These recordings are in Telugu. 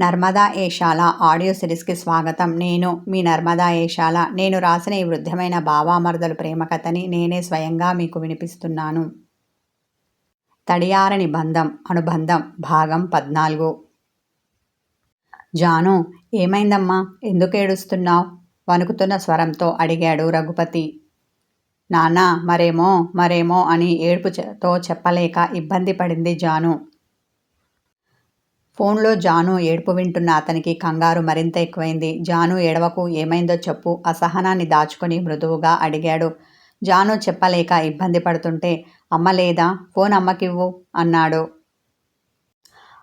నర్మదా ఏషాల ఆడియో సిరీస్కి స్వాగతం. నేను మీ నర్మదా ఏషాల నేను రాసిన ఈ వృద్ధమైన భావామర్దలు ప్రేమ కథని నేనే స్వయంగా మీకు వినిపిస్తున్నాను. తడియారని బంధం అనుబంధం భాగం పద్నాలుగు. జాను ఏమైందమ్మా? ఎందుకు ఏడుస్తున్నావు? వణుకుతున్న స్వరంతో అడిగాడు రఘుపతి. నాన్న మరేమో మరేమో అని ఏడుపుతో చెప్పలేక ఇబ్బంది పడింది జాను. ఫోన్లో జాను ఏడుపు వింటున్న అతనికి కంగారు మరింత ఎక్కువైంది. జాను ఏడవకు ఏమైందో చెప్పు అసహనాన్ని దాచుకొని మృదువుగా అడిగాడు. జాను చెప్పలేక ఇబ్బంది పడుతుంటే అమ్మ లేదా? ఫోన్ అమ్మకివ్వు అన్నాడు.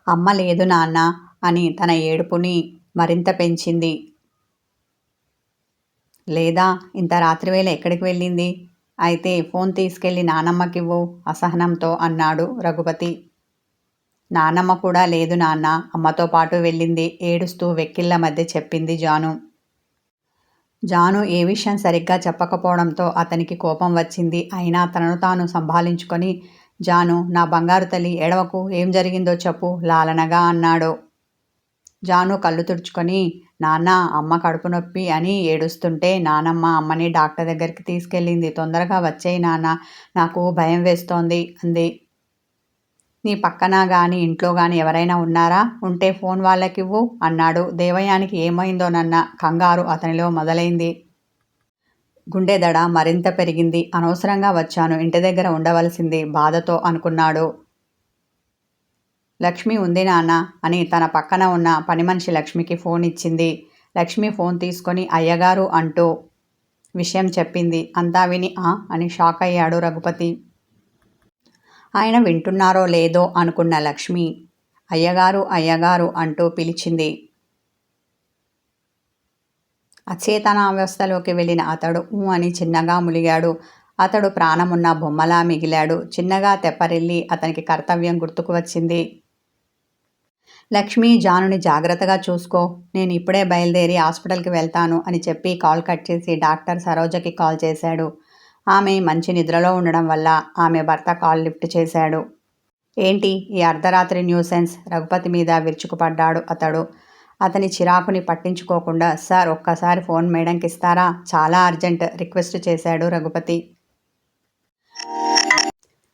అమ్మ లేదు నాన్న అని తన ఏడుపుని మరింత పెంచింది. లేదా? ఇంత రాత్రివేళ ఎక్కడికి వెళ్ళింది? అయితే ఫోన్ తీసుకెళ్ళి నానమ్మకివ్వు అసహనంతో అన్నాడు రఘుపతి. నానమ్మ కూడా లేదు నాన్న. అమ్మతో పాటు వెళ్ళింది. ఏడుస్తూ వెక్కిళ్ళ మధ్య చెప్పింది జాను. జాను ఏ విషయం సరిగ్గా చెప్పకపోవడంతో అతనికి కోపం వచ్చింది. అయినా తనను తాను సంభాలించుకొని జాను నా బంగారు తల్లి ఎడవకు ఏం జరిగిందో చెప్పు లాలనగా అన్నాడు. జాను కళ్ళు తుడుచుకొని నాన్న అమ్మ కడుపు నొప్పి అని ఏడుస్తుంటే నానమ్మ అమ్మని డాక్టర్ దగ్గరికి తీసుకెళ్ళింది. తొందరగా వచ్చేయి నాన్న. నాకు భయం వేస్తోంది అంది. నీ పక్కన గాని ఇంట్లో గాని ఎవరైనా ఉన్నారా? ఉంటే ఫోన్ వాళ్ళకివ్వు. అన్నాడు. దేవయానికి ఏమైందోనన్న కంగారు అతనిలో మొదలైంది. గుండెదడ మరింత పెరిగింది. అనవసరంగా వచ్చాను. ఇంటి దగ్గర ఉండవలసింది బాధతో అనుకున్నాడు. లక్ష్మి ఉంది నాన్న అని తన పక్కన ఉన్న పని మనిషి లక్ష్మికి ఫోన్ ఇచ్చింది. లక్ష్మి ఫోన్ తీసుకొని అయ్యగారు అంటూ విషయం చెప్పింది. అంతా విని ఆ! అని షాక్ అయ్యాడు రఘుపతి. ఆయన వింటున్నారో లేదో అనుకున్న లక్ష్మి అయ్యగారు అయ్యగారు అంటూ పిలిచింది. అచేతనావస్థలోకి వెళ్ళిన అతడు ఊ అని చిన్నగా ములిగాడు. అతడు ప్రాణమున్న బొమ్మలా మిగిలాడు. చిన్నగా తెప్పరిల్లి అతనికి కర్తవ్యం గుర్తుకు వచ్చింది. లక్ష్మి జానుని జాగ్రత్తగా చూసుకో. నేను ఇప్పుడే బయలుదేరి హాస్పిటల్కి వెళ్తాను అని చెప్పి కాల్ కట్ చేసి డాక్టర్ సరోజకి కాల్ చేశాడు. ఆమె మంచి నిద్రలో ఉండడం వల్ల ఆమె భర్త కాల్ లిఫ్ట్ చేశాడు. ఏంటి ఈ అర్ధరాత్రి న్యూసెన్స్? రఘుపతి మీద విరుచుకుపడ్డాడు అతడు. అతని చిరాకుని పట్టించుకోకుండా సార్ ఒక్కసారి ఫోన్ మేడంకి ఇస్తారా? చాలా అర్జెంట్ రిక్వెస్ట్ చేశాడు రఘుపతి.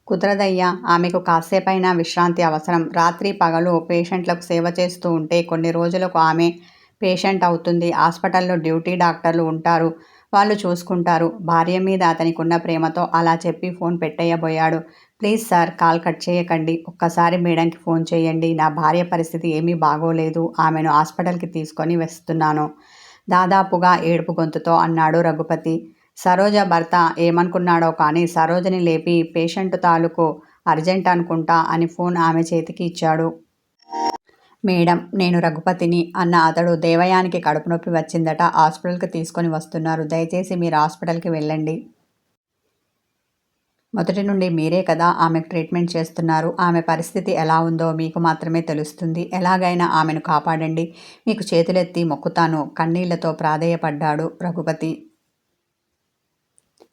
కుదరదయ్యా ఆమెకు కాసేపైనా విశ్రాంతి అవసరం. రాత్రి పగలు పేషెంట్లకు సేవ చేస్తూ ఉంటే కొన్ని రోజులకు ఆమె పేషెంట్ అవుతుంది. హాస్పిటల్లో డ్యూటీ డాక్టర్లు ఉంటారు. వాళ్ళు చూసుకుంటారు. భార్య మీద అతనికి ఉన్న ప్రేమతో అలా చెప్పి ఫోన్ పెట్టేయబోయాడు. ప్లీజ్ సార్ కాల్ కట్ చేయకండి. ఒక్కసారి మేడంకి ఫోన్ చేయండి. నా భార్య పరిస్థితి ఏమీ బాగోలేదు. ఆమెను హాస్పిటల్కి తీసుకొని వస్తున్నాను. దాదాపుగా ఏడుపు గొంతుతో అన్నాడు రఘుపతి. సరోజ భర్త ఏమనుకున్నాడో కానీ సరోజని లేపి పేషెంట్ తాలూకు అర్జెంట్ అనుకుంటా అని ఫోన్ ఆమె చేతికి ఇచ్చాడు. మేడం నేను రఘుపతిని అన్న అతడు దేవయానికి కడుపు నొప్పి వచ్చిందట హాస్పిటల్కి తీసుకొని వస్తున్నారు. దయచేసి మీరు హాస్పిటల్కి వెళ్ళండి. మొదటి నుండి మీరే కదా ఆమెకు ట్రీట్మెంట్ చేస్తున్నారు. ఆమె పరిస్థితి ఎలా ఉందో మీకు మాత్రమే తెలుస్తుంది. ఎలాగైనా ఆమెను కాపాడండి. మీకు చేతులెత్తి మొక్కుతాను. కన్నీళ్ళతో ప్రాధేయపడ్డాడు రఘుపతి.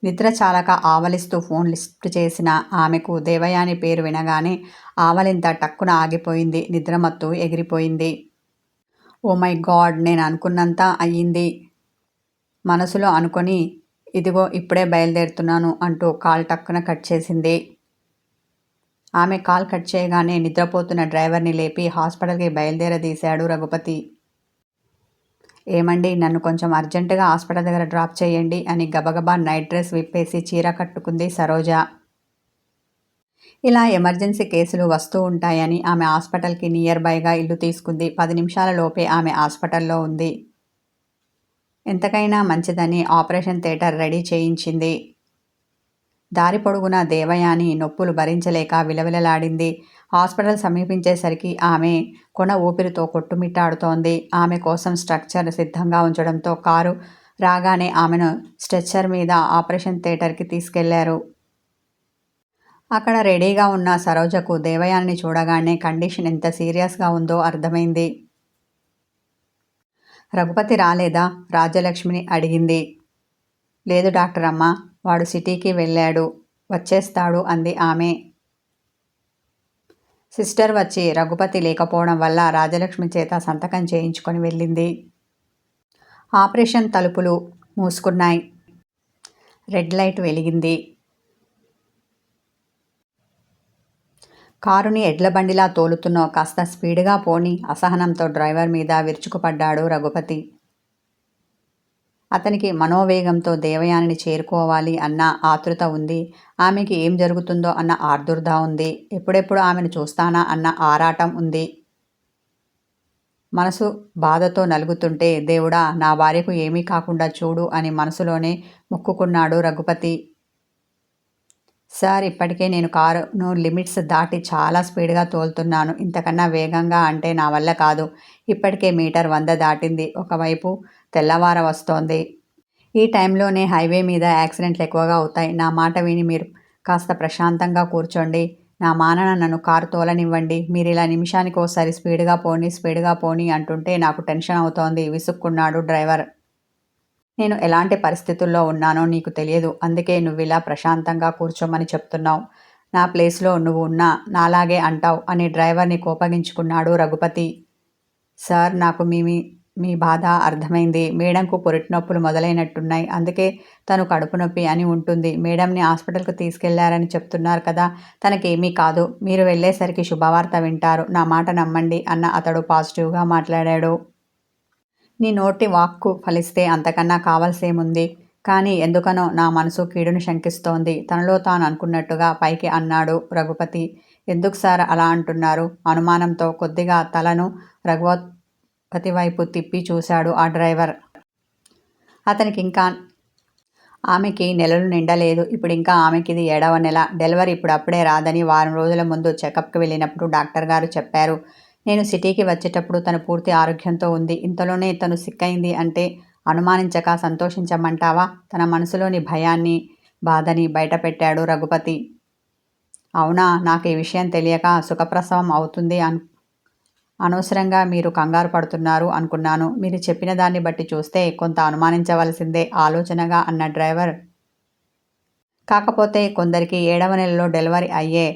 నిద్ర చాలక ఆవలిస్తూ ఫోన్ లిఫ్ట్ చేసిన ఆమెకు దేవయాని పేరు వినగానే ఆవలింత టక్కున ఆగిపోయింది. నిద్రమత్తు ఎగిరిపోయింది. ఓ మై గాడ్ నేను అనుకున్నంత అయ్యింది. మనసులో అనుకొని ఇదిగో ఇప్పుడే బయలుదేరుతున్నాను అంటూ కాల్ టక్కున కట్ చేసింది. ఆమె కాల్ కట్ చేయగానే నిద్రపోతున్న డ్రైవర్ని లేపి హాస్పిటల్కి బయలుదేరదీశాడు రఘుపతి. ఏమండి నన్ను కొంచెం అర్జెంటుగా హాస్పిటల్ దగ్గర డ్రాప్ చేయండి అని గబగబా నైట్ డ్రెస్ విప్పేసి చీర కట్టుకుంది సరోజ. ఇలా ఎమర్జెన్సీ కేసులు వస్తూ ఉంటాయని ఆమె హాస్పిటల్కి నియర్ బైగా ఇల్లు తీసుకుంది. పది నిమిషాల లోపే ఆమె హాస్పిటల్లో ఉంది. ఎంతకైనా మంచిదని ఆపరేషన్ థియేటర్ రెడీ చేయించింది. దారి పొడుగున దేవయాని నొప్పులు భరించలేక విలవిలలాడింది. హాస్పిటల్ సమీపించేసరికి ఆమె కొన ఊపిరితో కొట్టుమిట్టాడుతోంది. ఆమె కోసం స్ట్రక్చర్ సిద్ధంగా ఉంచడంతో కారు రాగానే ఆమెను స్ట్రెచ్చర్ మీద ఆపరేషన్ థియేటర్కి తీసుకెళ్ళారు. అక్కడ రెడీగా ఉన్న సరోజకు దేవయాన్ని చూడగానే కండిషన్ ఎంత సీరియస్గా ఉందో అర్థమైంది. రఘుపతి రాలేదా? రాజ్యలక్ష్మిని అడిగింది. లేదు డాక్టర్ అమ్మ వాడు సిటీకి వెళ్ళాడు వచ్చేస్తాడు అంది ఆమె. సిస్టర్ వచ్చి రఘుపతి లేకపోవడం వల్ల రాజలక్ష్మి చేత సంతకం చేయించుకొని వెళ్ళింది. ఆపరేషన్ తలుపులు మూసుకున్నాయి. రెడ్ లైట్ వెలిగింది. కారుని ఎడ్ల బండిలా తోలుతున్న కాస్త స్పీడ్గా పోని అసహనంతో డ్రైవర్ మీద విరుచుకుపడ్డాడు రఘుపతి. అతనికి మనోవేగంతో దేవయానిని చేరుకోవాలి అన్న ఆతృత ఉంది. ఆమెకి ఏం జరుగుతుందో అన్న ఆర్దుర్ధ ఉంది. ఎప్పుడెప్పుడు ఆమెను చూస్తానా అన్న ఆరాటం ఉంది. మనసు బాధతో నలుగుతుంటే దేవుడా నా భార్యకు ఏమీ కాకుండా చూడు అని మనసులోనే మొక్కుకున్నాడు రఘుపతి. సార్ ఇప్పటికే నేను కారును లిమిట్స్ దాటి చాలా స్పీడ్గా తోలుతున్నాను. ఇంతకన్నా వేగంగా అంటే నా వల్ల కాదు. ఇప్పటికే మీటర్ వంద దాటింది. ఒకవైపు తెల్లవార వస్తోంది ఈ టైంలోనే హైవే మీద యాక్సిడెంట్లు ఎక్కువగా అవుతాయి. నా మాట విని మీరు కాస్త ప్రశాంతంగా కూర్చోండి. నా మానన నన్ను కారు తోలనివ్వండి. మీరు ఇలా నిమిషానికి ఒకసారి స్పీడ్గా పోని స్పీడ్గా పోని అంటుంటే నాకు టెన్షన్ అవుతోంది. విసుక్కున్నాడు డ్రైవర్. నేను ఎలాంటి పరిస్థితుల్లో ఉన్నానో నీకు తెలియదు. అందుకే నువ్వు ఇలా ప్రశాంతంగా కూర్చోమని చెప్తున్నావు. నా ప్లేస్లో నువ్వు ఉన్నా నాలాగే అంటావు అని డ్రైవర్ని కోపగించుకున్నాడు రఘుపతి. సార్ నాకు మీ మీ బాధ అర్థమైంది. మేడంకు పొరిటి నొప్పులు మొదలైనట్టున్నాయి. అందుకే తను కడుపు నొప్పి అని ఉంటుంది. మేడంని హాస్పిటల్కి తీసుకెళ్ళారని చెప్తున్నారు కదా. తనకేమీ కాదు. మీరు వెళ్ళేసరికి శుభవార్త వింటారు. నా మాట నమ్మండి అన్న అతడు పాజిటివ్గా మాట్లాడాడు. నీ నోటి వాక్కు ఫలిస్తే అంతకన్నా కావాల్సేముంది? కానీ ఎందుకనో నా మనసు కీడును శంకిస్తోంది. తనలో తాను అనుకున్నట్టుగా పైకి అన్నాడు రఘుపతి. ఎందుకు సార్ అలా అంటున్నారు? అనుమానంతో కొద్దిగా తలను రఘువత్ వైపు తిప్పి చూశాడు ఆ డ్రైవర్. అతనికి ఇంకా ఆమెకి నెలలు నిండలేదు. ఇప్పుడు ఇంకా ఆమెకి ఇది ఏడవ నెల. డెలివరీ ఇప్పుడు అప్పుడే రాదని వారం రోజుల ముందు చెకప్కి వెళ్ళినప్పుడు డాక్టర్ గారు చెప్పారు. నేను సిటీకి వచ్చేటప్పుడు తను పూర్తి ఆరోగ్యంతో ఉంది. ఇంతలోనే తను సిక్కైంది అంటే అనుమానించక సంతోషించమంటావా? తన మనసులోని భయాన్ని బాధని బయటపెట్టాడు రఘుపతి. అవునా? నాకు ఈ విషయం తెలియక సుఖప్రసవం అవుతుంది అను అనవసరంగా మీరు కంగారు పడుతున్నారు అనుకున్నాను. మీరు చెప్పిన దాన్ని బట్టి చూస్తే కొంత అనుమానించవలసిందే ఆలోచనగా అన్న డ్రైవర్. కాకపోతే కొందరికి ఏడవ నెలలో డెలివరీ అయ్యే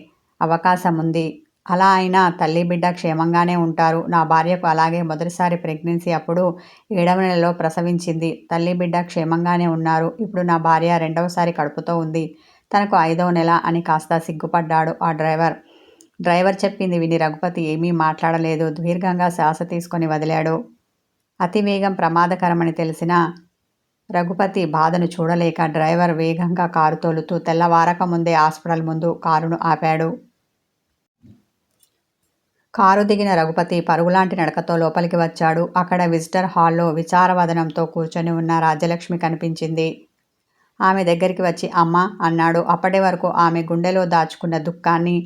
అవకాశం ఉంది. అలా అయినా తల్లి బిడ్డ క్షేమంగానే ఉంటారు. నా భార్యకు అలాగే మొదటిసారి ప్రెగ్నెన్సీ అప్పుడు ఏడవ నెలలో ప్రసవించింది. తల్లి బిడ్డ క్షేమంగానే ఉన్నారు. ఇప్పుడు నా భార్య రెండవసారి కడుపుతో ఉంది. తనకు ఐదవ నెల అని కాస్త సిగ్గుపడ్డాడు ఆ డ్రైవర్. డ్రైవర్ చెప్పింది విని రఘుపతి ఏమీ మాట్లాడలేదు. దీర్ఘంగా శ్వాస తీసుకొని వదిలాడు. అతివేగం ప్రమాదకరమని తెలిసిన రఘుపతి బాధను చూడలేక డ్రైవర్ వేగంగా కారు తోలుతూ తెల్లవారక ముందే హాస్పిటల్ ముందు కారును ఆపాడు. కారు దిగిన రఘుపతి పరుగులాంటి నడకతో లోపలికి వచ్చాడు. అక్కడ విజిటర్ హాల్లో విచారవదనంతో కూర్చొని ఉన్న రాజ్యలక్ష్మి కనిపించింది. ఆమె దగ్గరికి వచ్చి అమ్మ అన్నాడు. అప్పటి వరకు ఆమె గుండెలో దాచుకున్న దుఃఖాన్ని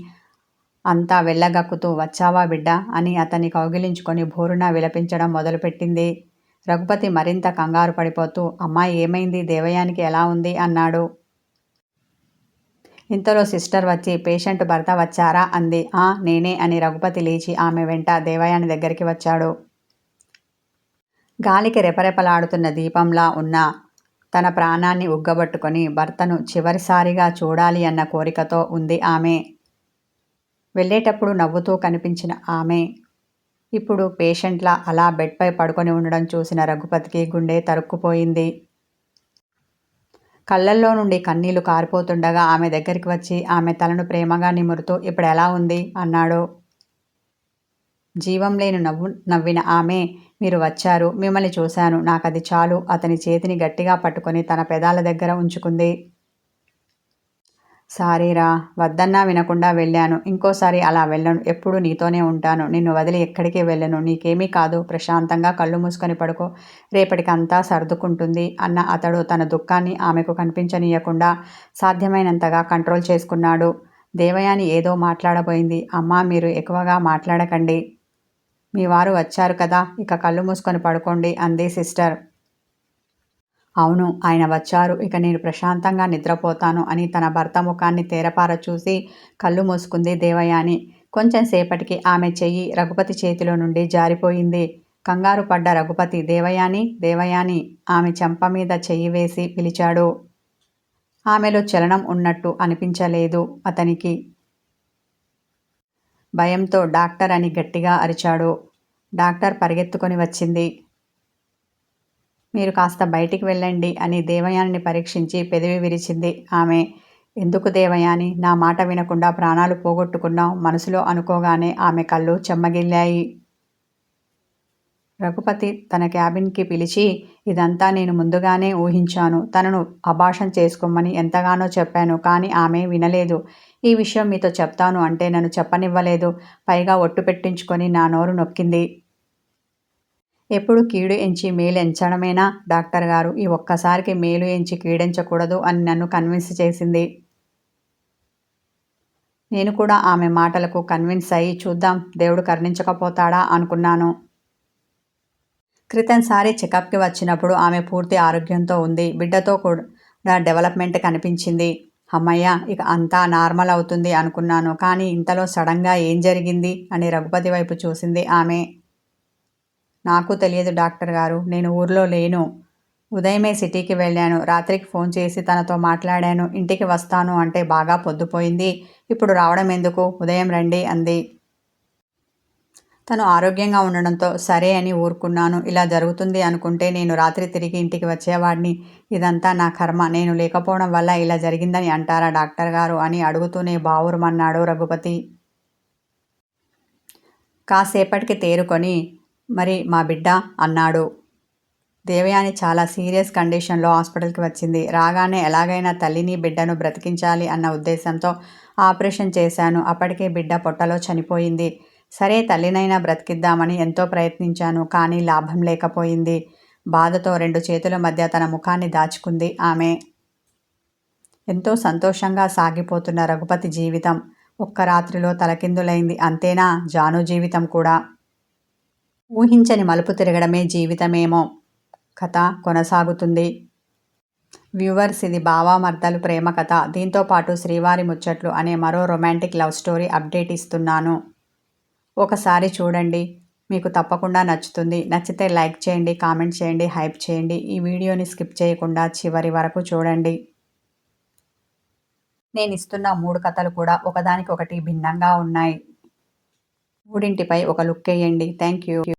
అంతా వెళ్ళగక్కుతూ వచ్చావా బిడ్డ అని అతన్ని కౌగిలించుకొని భోరున విలపించడం మొదలుపెట్టింది. రఘుపతి మరింత కంగారు పడిపోతూ అమ్మాయి ఏమైంది? దేవయానికి ఎలా ఉంది? అన్నాడు. ఇంతలో సిస్టర్ వచ్చి పేషెంట్ భర్త వచ్చారా? అంది. ఆ నేనే అని రఘుపతి లేచి ఆమె వెంట దేవయాని దగ్గరికి వచ్చాడు. గాలికి రెపరెపలాడుతున్న దీపంలా ఉన్న తన ప్రాణాన్ని ఉగ్గబట్టుకొని భర్తను చివరిసారిగా చూడాలి అన్న కోరికతో ఉంది ఆమె. వెళ్ళేటప్పుడు నవ్వుతూ కనిపించిన ఆమె. ఇప్పుడు పేషెంట్లా అలా బెడ్పై పడుకొని ఉండడం చూసిన రఘుపతికి గుండె తరుక్కుపోయింది. కళ్ళల్లో నుండి కన్నీళ్ళు కారిపోతుండగా ఆమె దగ్గరికి వచ్చి ఆమె తలను ప్రేమగా నిమురుతూ ఇప్పుడు ఎలా ఉంది? అన్నాడు. జీవం లేని నవ్వు నవ్విన ఆమె మీరు వచ్చారు మిమ్మల్ని చూశాను నాకు అది చాలు. అతని చేతిని గట్టిగా పట్టుకొని తన పెదాల దగ్గర ఉంచుకుంది. సారీరా వద్దన్నా వినకుండా వెళ్ళాను. ఇంకోసారి అలా వెళ్ళను. ఎప్పుడు నీతోనే ఉంటాను. నిన్ను వదిలి ఎక్కడికి వెళ్ళను? నీకేమీ కాదు. ప్రశాంతంగా కళ్ళు మూసుకొని పడుకో. రేపటికి అంతా సర్దుకుంటుంది అన్న అతడు తన దుఃఖాన్ని ఆమెకు కనిపించనీయకుండా సాధ్యమైనంతగా కంట్రోల్ చేసుకున్నాడు. దేవయాని ఏదో మాట్లాడబోయింది. అమ్మా మీరు ఎక్కువగా మాట్లాడకండి. మీ వారు వచ్చారు కదా. ఇక కళ్ళు మూసుకొని పడుకోండి అంది సిస్టర్. అవును ఆయన వచ్చారు. ఇక నేను ప్రశాంతంగా నిద్రపోతాను అని తన భర్త ముఖాన్ని తేరపార చూసి కళ్ళు మూసుకుంది దేవయాని. కొంచెం సేపటికి ఆమె చెయ్యి రఘుపతి చేతిలో నుండి జారిపోయింది. కంగారు పడ్డ రఘుపతి దేవయాని దేవయాని ఆమె చెంప మీద చెయ్యి వేసి పిలిచాడు. ఆమెలో చలనం ఉన్నట్టు అనిపించలేదు అతనికి. భయంతో డాక్టర్ అని గట్టిగా అరిచాడు. డాక్టర్ పరిగెత్తుకొని వచ్చింది. మీరు కాస్త బయటికి వెళ్ళండి అని దేవయానిని పరీక్షించి పెదవి విరిచింది. ఆమె ఎందుకు దేవయాని? నా మాట వినకుండా ప్రాణాలు పోగొట్టుకున్నావు. మనసులో అనుకోగానే ఆమె కళ్ళు చెమ్మగిల్లాయి. రఘుపతి తన క్యాబిన్కి పిలిచి ఇదంతా నేను ముందుగానే ఊహించాను. తనను అభాషం చేసుకోమని ఎంతగానో చెప్పాను కానీ ఆమె వినలేదు. ఈ విషయం మీతో చెప్తాను అంటే నన్ను చెప్పనివ్వలేదు. పైగా ఒట్టు పెట్టించుకొని నా నోరు నొక్కింది. ఎప్పుడు కీడు ఎంచి మేలు ఎంచడమేనా? డాక్టర్ గారు ఈ ఒక్కసారికి మేలు ఎంచి కీడెంచకూడదు అని నన్ను కన్విన్స్ చేసింది. నేను కూడా ఆమె మాటలకు కన్విన్స్ అయ్యి చూద్దాం దేవుడు కరుణించకపోతాడా అనుకున్నాను. క్రితంసారి చెకప్కి వచ్చినప్పుడు ఆమె పూర్తి ఆరోగ్యంతో ఉంది. బిడ్డతో కూడా డెవలప్మెంట్ కనిపించింది. అమ్మయ్య ఇక అంతా నార్మల్ అవుతుంది అనుకున్నాను. కానీ ఇంతలో సడన్గా ఏం జరిగింది అని రఘుపతి వైపు చూసింది ఆమె. నాకు తెలియదు డాక్టర్ గారు. నేను ఊర్లో లేను. ఉదయమే సిటీకి వెళ్ళాను. రాత్రికి ఫోన్ చేసి తనతో మాట్లాడాను. ఇంటికి వస్తాను అంటే బాగా పొద్దుపోయింది. ఇప్పుడు రావడం ఎందుకు? ఉదయం రండి అంది. తను ఆరోగ్యంగా ఉండడంతో సరే అని ఊరుకున్నాను. ఇలా జరుగుతుంది అనుకుంటే నేను రాత్రి తిరిగి ఇంటికి వచ్చేవాడిని. ఇదంతా నా కర్మ. నేను లేకపోవడం వల్ల ఇలా జరిగిందని అంటారా డాక్టర్ గారు అని అడుగుతూనే బావురమన్నాడు రఘుపతి. కాసేపటికి తేరుకొని మరి మా బిడ్డ అన్నాడు. దేవయాని చాలా సీరియస్ కండిషన్లో హాస్పిటల్కి వచ్చింది. రాగానే ఎలాగైనా తల్లిని బిడ్డను బ్రతికించాలి అన్న ఉద్దేశంతో ఆపరేషన్ చేశాను. అప్పటికే బిడ్డ పొట్టలో చనిపోయింది. సరే తల్లినైనా బ్రతికిద్దామని ఎంతో ప్రయత్నించాను కానీ లాభం లేకపోయింది. బాధతో రెండు చేతుల మధ్య తన ముఖాన్ని దాచుకుంది ఆమె. ఎంతో సంతోషంగా సాగిపోతున్న రఘుపతి జీవితం ఒక్క రాత్రిలో తలకిందులైంది. అంతేనా? జాను జీవితం కూడా. ఊహించని మలుపు తిరగడమే జీవితమేమో. కథ కొనసాగుతుంది. వ్యూవర్స్ ఇది బావామర్దలు ప్రేమ కథ. దీంతో పాటు శ్రీవారి ముచ్చట్లు అనే మరో రొమాంటిక్ లవ్ స్టోరీ అప్డేట్ ఇస్తున్నాను. ఒకసారి చూడండి. మీకు తప్పకుండా నచ్చుతుంది. నచ్చితే లైక్ చేయండి కామెంట్ చేయండి హైప్ చేయండి. ఈ వీడియోని స్కిప్ చేయకుండా చివరి వరకు చూడండి. నేను ఇస్తున్న మూడు కథలు కూడా ఒకదానికొకటి భిన్నంగా ఉన్నాయి. మూడింటిపై ఒక లుక్ వేయండి. Thank you.